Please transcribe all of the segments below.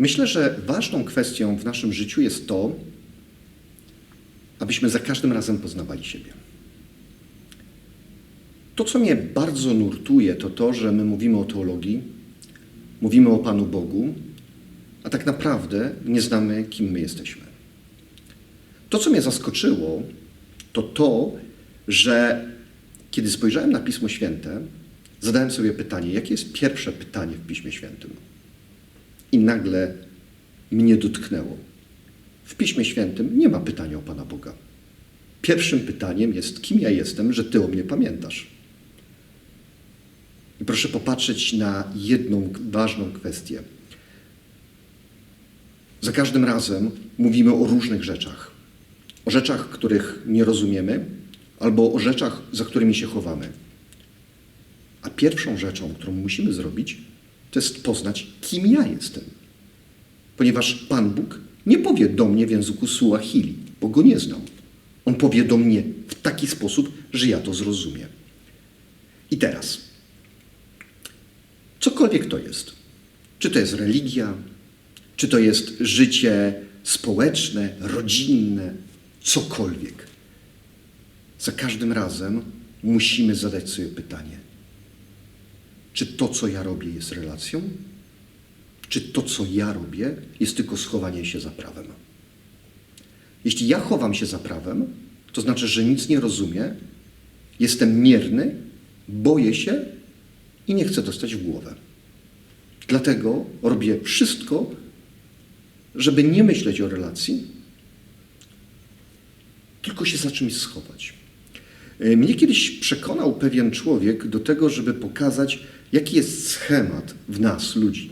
Myślę, że ważną kwestią w naszym życiu jest to, abyśmy za każdym razem poznawali siebie. To, co mnie bardzo nurtuje, to to, że my mówimy o teologii, mówimy o Panu Bogu, a tak naprawdę nie znamy, kim my jesteśmy. To, co mnie zaskoczyło, to to, że kiedy spojrzałem na Pismo Święte, zadałem sobie pytanie, jakie jest pierwsze pytanie w Piśmie Świętym? I nagle mnie dotknęło. W Piśmie Świętym nie ma pytania o Pana Boga. Pierwszym pytaniem jest, kim ja jestem, że Ty o mnie pamiętasz. I proszę popatrzeć na jedną ważną kwestię. Za każdym razem mówimy o różnych rzeczach. O rzeczach, których nie rozumiemy, albo o rzeczach, za którymi się chowamy. A pierwszą rzeczą, którą musimy zrobić, to jest poznać, kim ja jestem. Ponieważ Pan Bóg nie powie do mnie w języku Suahili, bo go nie znam. On powie do mnie w taki sposób, że ja to zrozumiem. I teraz, cokolwiek to jest, czy to jest religia, czy to jest życie społeczne, rodzinne, cokolwiek, za każdym razem musimy zadać sobie pytanie, czy to, co ja robię, jest relacją? Czy to, co ja robię, jest tylko schowanie się za prawem? Jeśli ja chowam się za prawem, to znaczy, że nic nie rozumiem, jestem mierny, boję się i nie chcę dostać w głowę. Dlatego robię wszystko, żeby nie myśleć o relacji, tylko się za czymś schować. E, Mnie kiedyś przekonał pewien człowiek do tego, żeby pokazać, jaki jest schemat w nas, ludzi.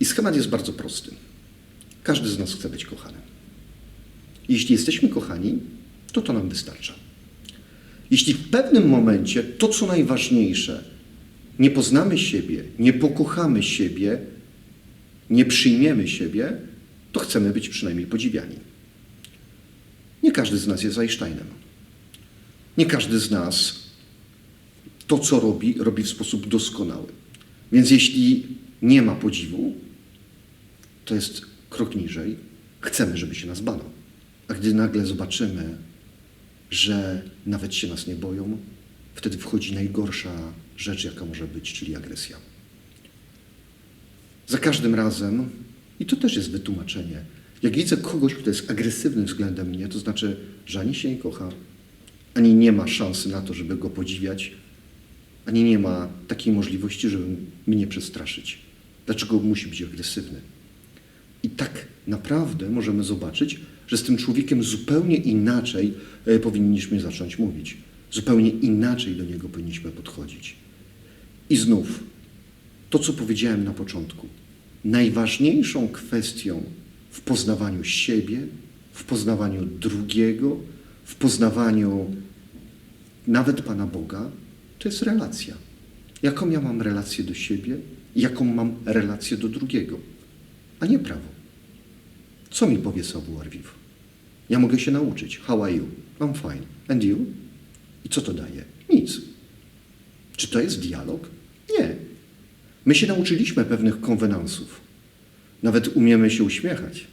I schemat jest bardzo prosty. Każdy z nas chce być kochany. Jeśli jesteśmy kochani, to to nam wystarcza. Jeśli w pewnym momencie to, co najważniejsze, nie poznamy siebie, nie pokochamy siebie, nie przyjmiemy siebie, to chcemy być przynajmniej podziwiani. Nie każdy z nas jest Einsteinem. Nie każdy z nas to, co robi, robi w sposób doskonały. Więc jeśli nie ma podziwu, to jest krok niżej. Chcemy, żeby się nas bano. A gdy nagle zobaczymy, że nawet się nas nie boją, wtedy wchodzi najgorsza rzecz, jaka może być, czyli agresja. Za każdym razem, i to też jest wytłumaczenie, jak widzę kogoś, kto jest agresywny względem mnie, to znaczy, że ani się nie kocha, ani nie ma szansy na to, żeby go podziwiać, ani nie ma takiej możliwości, żeby mnie przestraszyć. Dlaczego musi być agresywny? I tak naprawdę możemy zobaczyć, że z tym człowiekiem zupełnie inaczej e, powinniśmy zacząć mówić. Zupełnie inaczej do niego powinniśmy podchodzić. I znów, to co powiedziałem na początku, najważniejszą kwestią w poznawaniu siebie, w poznawaniu drugiego, w poznawaniu nawet Pana Boga, to jest relacja. Jaką ja mam relację do siebie, jaką mam relację do drugiego, a nie prawo. Co mi powie savoir vivre? Ja mogę się nauczyć. How are you? I'm fine. And you? I co to daje? Nic. Czy to jest dialog? Nie. My się nauczyliśmy pewnych konwenansów. Nawet umiemy się uśmiechać.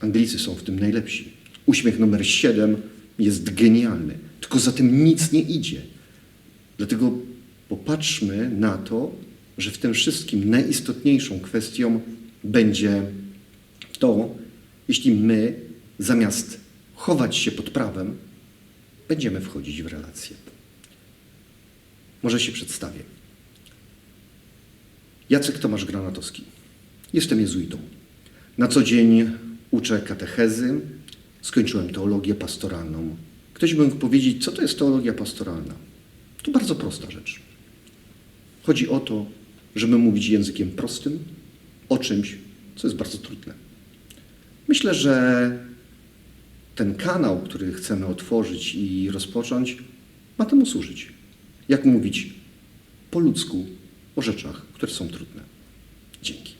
Anglicy są w tym najlepsi. Uśmiech numer 7 jest genialny, tylko za tym nic nie idzie. Dlatego popatrzmy na to, że w tym wszystkim najistotniejszą kwestią będzie to, jeśli my zamiast chować się pod prawem, będziemy wchodzić w relacje. Może się przedstawię. Jacek Tomasz Granatowski. Jestem jezuitą. Na co dzień uczę katechezy, skończyłem teologię pastoralną. Ktoś by mógł powiedzieć, co to jest teologia pastoralna? To bardzo prosta rzecz. Chodzi o to, żeby mówić językiem prostym o czymś, co jest bardzo trudne. Myślę, że ten kanał, który chcemy otworzyć i rozpocząć, ma temu służyć. Jak mówić po ludzku o rzeczach, które są trudne. Dzięki.